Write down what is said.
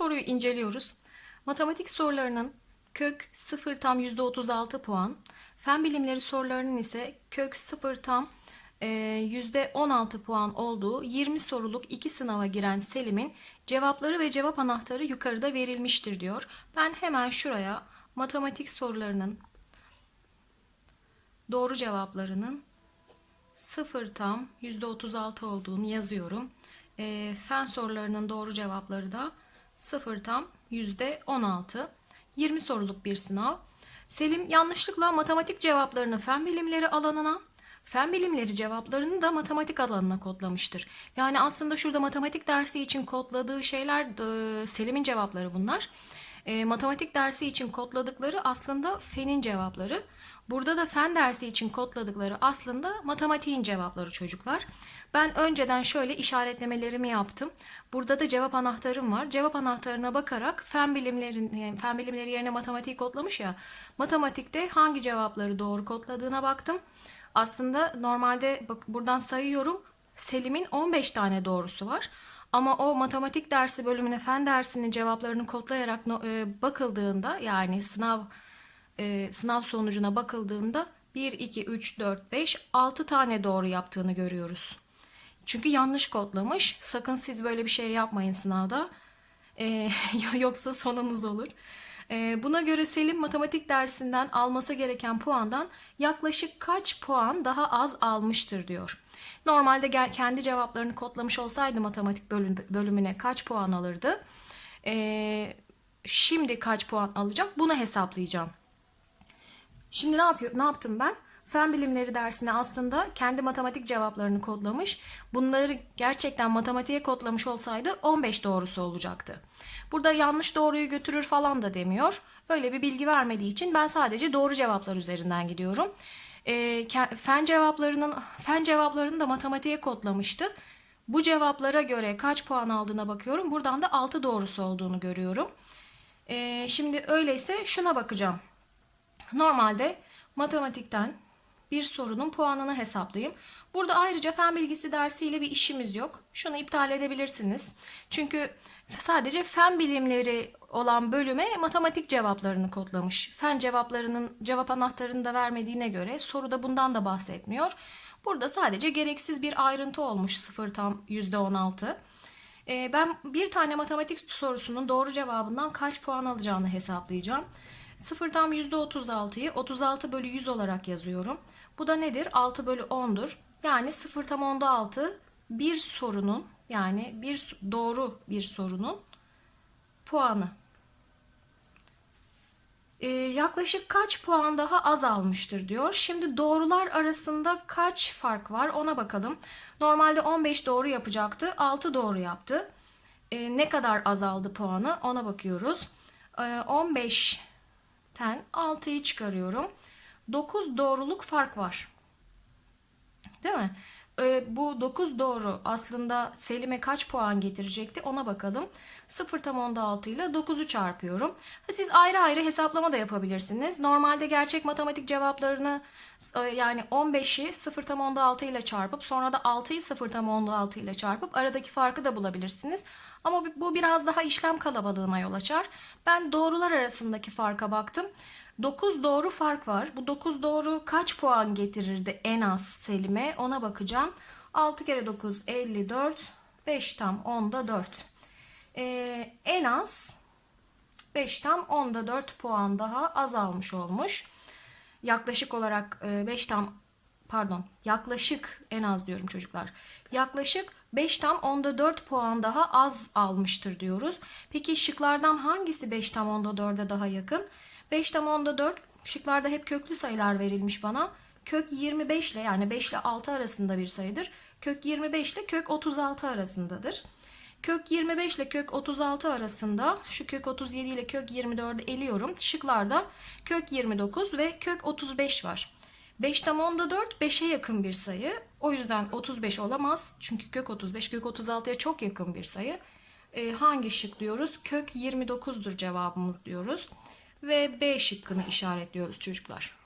Soruyu inceliyoruz. Matematik sorularının kök 0 tam %36 puan, fen bilimleri sorularının ise kök 0 tam e, %16 puan olduğu 20 soruluk iki sınava giren Selim'in cevapları ve cevap anahtarı yukarıda verilmiştir diyor. Ben hemen şuraya matematik sorularının doğru cevaplarının 0 tam %36 olduğunu yazıyorum. E, fen sorularının doğru cevapları da 0 tam %16. 20 soruluk bir sınav. Selim yanlışlıkla matematik cevaplarını fen bilimleri alanına, fen bilimleri cevaplarını da matematik alanına kodlamıştır. Yani aslında şurada matematik dersi için kodladığı şeyler Selim'in cevapları bunlar. E, matematik dersi için kodladıkları aslında fenin cevapları. Burada da fen dersi için kodladıkları aslında matematiğin cevapları çocuklar. Ben önceden şöyle işaretlemelerimi yaptım. Burada da cevap anahtarım var. Cevap anahtarına bakarak fen bilimlerin fen bilimleri yerine matematiği kodlamış ya. Matematikte hangi cevapları doğru kodladığına baktım. Aslında normalde bak buradan sayıyorum. Selim'in 15 tane doğrusu var. Ama o matematik dersi bölümüne fen dersinin cevaplarını kodlayarak e, bakıldığında yani sınav e, sınav sonucuna bakıldığında 1, 2, 3, 4, 5, 6 tane doğru yaptığını görüyoruz. Çünkü yanlış kodlamış. Sakın siz böyle bir şey yapmayın sınavda. E, yoksa sonunuz olur. E, buna göre Selim matematik dersinden alması gereken puandan yaklaşık kaç puan daha az almıştır diyor. Normalde gel, kendi cevaplarını kodlamış olsaydı matematik bölüm, bölümüne kaç puan alırdı? E, şimdi kaç puan alacak? Bunu hesaplayacağım. Şimdi ne yapıyor? Ne yaptım ben? Fen bilimleri dersine aslında kendi matematik cevaplarını kodlamış. Bunları gerçekten matematiğe kodlamış olsaydı 15 doğrusu olacaktı. Burada yanlış doğruyu götürür falan da demiyor. Öyle bir bilgi vermediği için ben sadece doğru cevaplar üzerinden gidiyorum. E, fen cevaplarının fen cevaplarını da matematiğe kodlamıştı. Bu cevaplara göre kaç puan aldığına bakıyorum. Buradan da 6 doğrusu olduğunu görüyorum. E, şimdi öyleyse şuna bakacağım. Normalde matematikten bir sorunun puanını hesaplayayım. Burada ayrıca fen bilgisi dersiyle bir işimiz yok. Şunu iptal edebilirsiniz. Çünkü sadece fen bilimleri olan bölüme matematik cevaplarını kodlamış. Fen cevaplarının cevap anahtarını da vermediğine göre soruda bundan da bahsetmiyor. Burada sadece gereksiz bir ayrıntı olmuş 0 tam %16. Ee, ben bir tane matematik sorusunun doğru cevabından kaç puan alacağını hesaplayacağım. 0 tam %36'yı 36 bölü 100 olarak yazıyorum. Bu da nedir? 6 bölü 10'dur. Yani 0 tam onda 6 bir sorunun yani bir doğru bir sorunun puanı. Ee, yaklaşık kaç puan daha az almıştır diyor. Şimdi doğrular arasında kaç fark var ona bakalım. Normalde 15 doğru yapacaktı. 6 doğru yaptı. Ee, ne kadar azaldı puanı ona bakıyoruz. Ee, 15'ten 6'yı çıkarıyorum. 9 doğruluk fark var. Değil mi? Ee, bu 9 doğru aslında Selim'e kaç puan getirecekti ona bakalım. 0 tam onda 6 ile 9'u çarpıyorum. Siz ayrı ayrı hesaplama da yapabilirsiniz. Normalde gerçek matematik cevaplarını e, yani 15'i 0 tam onda 6 ile çarpıp sonra da 6'yı 0 tam onda 6 ile çarpıp aradaki farkı da bulabilirsiniz. Ama bu biraz daha işlem kalabalığına yol açar. Ben doğrular arasındaki farka baktım. 9 doğru fark var. Bu 9 doğru kaç puan getirirdi en az Selim'e ona bakacağım. 6 kere 9 54. 5 tam 10'da 4. Ee, en az 5 tam 10'da 4 puan daha azalmış olmuş. Yaklaşık olarak 5 tam pardon yaklaşık en az diyorum çocuklar. Yaklaşık 5 tam onda 4 puan daha az almıştır diyoruz. Peki şıklardan hangisi 5 tam onda 4'e daha yakın? 5 tam onda 4 şıklarda hep köklü sayılar verilmiş bana. Kök 25 ile yani 5 ile 6 arasında bir sayıdır. Kök 25 ile kök 36 arasındadır. Kök 25 ile kök 36 arasında şu kök 37 ile kök 24'ü eliyorum. Şıklarda kök 29 ve kök 35 var. 5 tam onda 4 5'e yakın bir sayı. O yüzden 35 olamaz. Çünkü kök 35 kök 36'ya çok yakın bir sayı. Ee, hangi şık diyoruz? Kök 29'dur cevabımız diyoruz. Ve B şıkkını işaretliyoruz çocuklar.